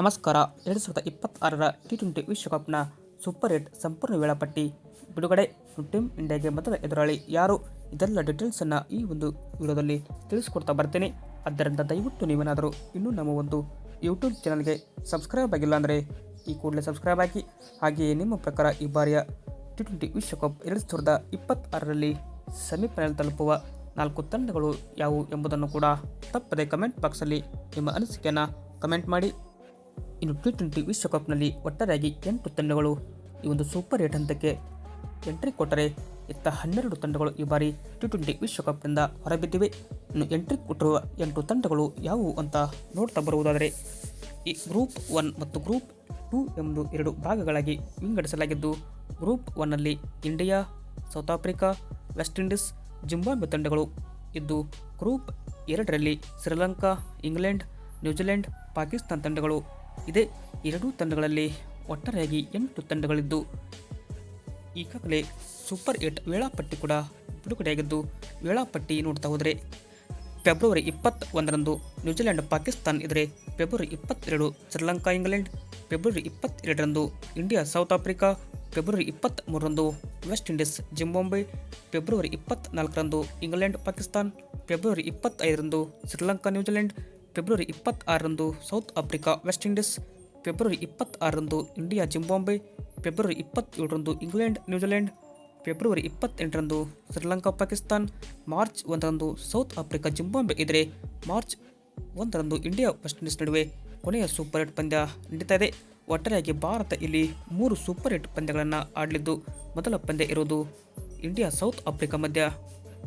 ನಮಸ್ಕಾರ. ಎರಡು ಸಾವಿರದ ಇಪ್ಪತ್ತಾರರ ಟಿ ಟ್ವೆಂಟಿ ವಿಶ್ವಕಪ್ನ ಸೂಪರ್ ಏಟ್ ಸಂಪೂರ್ಣ ವೇಳಾಪಟ್ಟಿ. ಬಿಡುಗಡೆ ಟೀಮ್ ಇಂಡಿಯಾಗೆ ಮೊದಲ ಎದುರಾಳಿ ಯಾರು? ಇದೆಲ್ಲ ಡೀಟೇಲ್ಸನ್ನು ಈ ಒಂದು ವಿಡಿಯೋದಲ್ಲಿ ತಿಳಿಸ್ಕೊಡ್ತಾ ಬರ್ತೀನಿ. ಆದ್ದರಿಂದ ದಯವಿಟ್ಟು ನೀವೇನಾದರೂ ಇನ್ನೂ ನಮ್ಮ ಒಂದು ಯೂಟ್ಯೂಬ್ ಚಾನಲ್ಗೆ ಸಬ್ಸ್ಕ್ರೈಬ್ ಆಗಿಲ್ಲ ಅಂದರೆ ಈ ಕೂಡಲೇ ಸಬ್ಸ್ಕ್ರೈಬ್ ಆಗಿ ಹಾಗೆಯೇ ನಿಮ್ಮ ಪ್ರಕಾರ ಈ ಬಾರಿಯ ಟಿ ಟ್ವೆಂಟಿ ವಿಶ್ವಕಪ್ ಎರಡು ಸಾವಿರದ ಇಪ್ಪತ್ತಾರರಲ್ಲಿ ಸೆಮಿಫೈನಲ್ ತಲುಪುವ ನಾಲ್ಕು ತಂಡಗಳು ಯಾವುವು ಎಂಬುದನ್ನು ಕೂಡ ತಪ್ಪದೆ ಕಮೆಂಟ್ ಬಾಕ್ಸಲ್ಲಿ ನಿಮ್ಮ ಅನಿಸಿಕೆಯನ್ನು ಕಮೆಂಟ್ ಮಾಡಿ. ಇನ್ನು ಟಿ ಟ್ವೆಂಟಿ ವಿಶ್ವಕಪ್ನಲ್ಲಿ ಒಟ್ಟಾರೆಯಾಗಿ ಎಂಟು ತಂಡಗಳು ಈ ಒಂದು ಸೂಪರ್ ಏಟ್ ಹಂತಕ್ಕೆ ಎಂಟ್ರಿ ಕೊಟ್ಟರೆ ಇತ್ತ ಹನ್ನೆರಡು ತಂಡಗಳು ಈ ಬಾರಿ ಟಿ ಟ್ವೆಂಟಿ ವಿಶ್ವಕಪ್ನಿಂದ ಹೊರಬಿದ್ದಿವೆ. ಇನ್ನು ಎಂಟ್ರಿ ಕೊಟ್ಟಿರುವ ಎಂಟು ತಂಡಗಳು ಯಾವುವು ಅಂತ ನೋಡ್ತಾ ಬರುವುದಾದರೆ ಈ ಗ್ರೂಪ್ ಒನ್ ಮತ್ತು ಗ್ರೂಪ್ ಟು ಎಂದು ಎರಡು ಭಾಗಗಳಾಗಿ ವಿಂಗಡಿಸಲಾಗಿದ್ದು, ಗ್ರೂಪ್ ಒನ್ನಲ್ಲಿ India, South Africa, West Indies, Zimbabwe ತಂಡಗಳು ಇದ್ದು, ಗ್ರೂಪ್ ಎರಡರಲ್ಲಿ ಶ್ರೀಲಂಕಾ, ಇಂಗ್ಲೆಂಡ್ ನ್ಯೂಜಿಲೆಂಡ್, ಪಾಕಿಸ್ತಾನ್ ತಂಡಗಳು. ಇದೇ ಎರಡೂ ತಂಡಗಳಲ್ಲಿ ಒಟ್ಟಾರೆಯಾಗಿ ಎಂಟು ತಂಡಗಳಿದ್ದು, ಈಗಾಗಲೇ ಸೂಪರ್ ಏಟ್ ವೇಳಾಪಟ್ಟಿ ಕೂಡ ಬಿಡುಗಡೆಯಾಗಿದ್ದು, ವೇಳಾಪಟ್ಟಿ ನೋಡ್ತಾ ಹೋದರೆ ಫೆಬ್ರವರಿ ಇಪ್ಪತ್ತ ಒಂದರಂದು ನ್ಯೂಜಿಲೆಂಡ್, ಪಾಕಿಸ್ತಾನ್ ಇದ್ರೆ ಫೆಬ್ರವರಿ ಇಪ್ಪತ್ತೆರಡು ಶ್ರೀಲಂಕಾ, ಇಂಗ್ಲೆಂಡ್, ಫೆಬ್ರವರಿ ಇಪ್ಪತ್ತೆರಡರಂದು ಇಂಡಿಯಾ, ಸೌತ್ ಆಫ್ರಿಕಾ, ಫೆಬ್ರವರಿ ಇಪ್ಪತ್ತ್ಮೂರರಂದು ವೆಸ್ಟ್ ಇಂಡೀಸ್ ಜಿಂಬಾಂಬೆ ಫೆಬ್ರವರಿ ಇಪ್ಪತ್ತ್ನಾಲ್ಕರಂದು ಇಂಗ್ಲೆಂಡ್, ಪಾಕಿಸ್ತಾನ್, ಫೆಬ್ರವರಿ ಇಪ್ಪತ್ತೈದರಂದು ಶ್ರೀಲಂಕಾ, ನ್ಯೂಜಿಲೆಂಡ್ ಫೆಬ್ರವರಿ ಇಪ್ಪತ್ತಾರರಂದು South Africa, West Indies. February ಇಪ್ಪತ್ತಾರರಂದು ಇಂಡಿಯಾ ಜಿಂಬಾಂಬೆ ಫೆಬ್ರವರಿ ಇಪ್ಪತ್ತೇಳರಂದು ಇಂಗ್ಲೆಂಡ್, ನ್ಯೂಜಿಲೆಂಡ್. ಫೆಬ್ರವರಿ ಇಪ್ಪತ್ತೆಂಟರಂದು ಶ್ರೀಲಂಕಾ, ಪಾಕಿಸ್ತಾನ್. ಮಾರ್ಚ್ ಒಂದರಂದು ಸೌತ್ ಆಫ್ರಿಕಾ ಜಿಂಬಾಂಬೆ ಇದ್ದರೆ ಮಾರ್ಚ್ ಒಂದರಂದು ಇಂಡಿಯಾ, ವೆಸ್ಟ್ ಇಂಡೀಸ್ ನಡುವೆ ಕೊನೆಯ ಸೂಪರ್ ಏಟ್ ಪಂದ್ಯ ನಡೀತಾ ಇದೆ. ಒಟ್ಟಾರೆಯಾಗಿ ಭಾರತ ಇಲ್ಲಿ ಮೂರು ಸೂಪರ್ ಏಟ್ ಪಂದ್ಯಗಳನ್ನು ಆಡಲಿದ್ದು. ಮೊದಲ ಪಂದ್ಯ ಇರುವುದು ಇಂಡಿಯಾ, ಸೌತ್ ಆಫ್ರಿಕಾ ಮಧ್ಯ.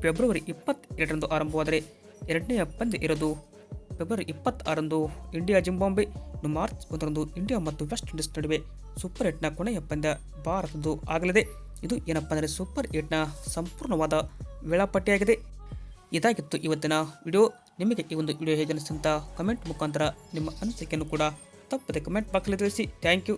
ಫೆಬ್ರವರಿ ಇಪ್ಪತ್ತೆರಡರಂದು ಆರಂಭವಾದರೆ ಎರಡನೆಯ ಪಂದ್ಯ ಇರೋದು ಫೆಬ್ರವರಿ ಇಪ್ಪತ್ತಾರಂದು ಇಂಡಿಯಾ ಜಿಂಬಾಂಬೆ ಇನ್ನು ಮಾರ್ಚ್ ಒಂದರಂದು ಇಂಡಿಯಾ ಮತ್ತು ವೆಸ್ಟ್ ಇಂಡೀಸ್ ನಡುವೆ ಸೂಪರ್ ಏಟ್ನ ಕೊನೆಯ ಪಂದ್ಯ ಭಾರತದ್ದು ಆಗಲಿದೆ. ಇದು ಏನಪ್ಪ ಅಂದರೆ ಸೂಪರ್ ಏಟ್ನ ಸಂಪೂರ್ಣವಾದ ವೇಳಾಪಟ್ಟಿಯಾಗಿದೆ. ಇದಾಗಿತ್ತು ಇವತ್ತಿನ ವಿಡಿಯೋ. ನಿಮಗೆ ಈ ಒಂದು ವಿಡಿಯೋ ಹೇಗೆ ಅನಿಸ್ತಂತ ಕಮೆಂಟ್ ಮುಖಾಂತರ ನಿಮ್ಮ ಅನಿಸಿಕೆಯನ್ನು ಕೂಡ ತಪ್ಪದೆ ಕಮೆಂಟ್ ಬಾಕ್ಸಲ್ಲಿ ತಿಳಿಸಿ. Thank you.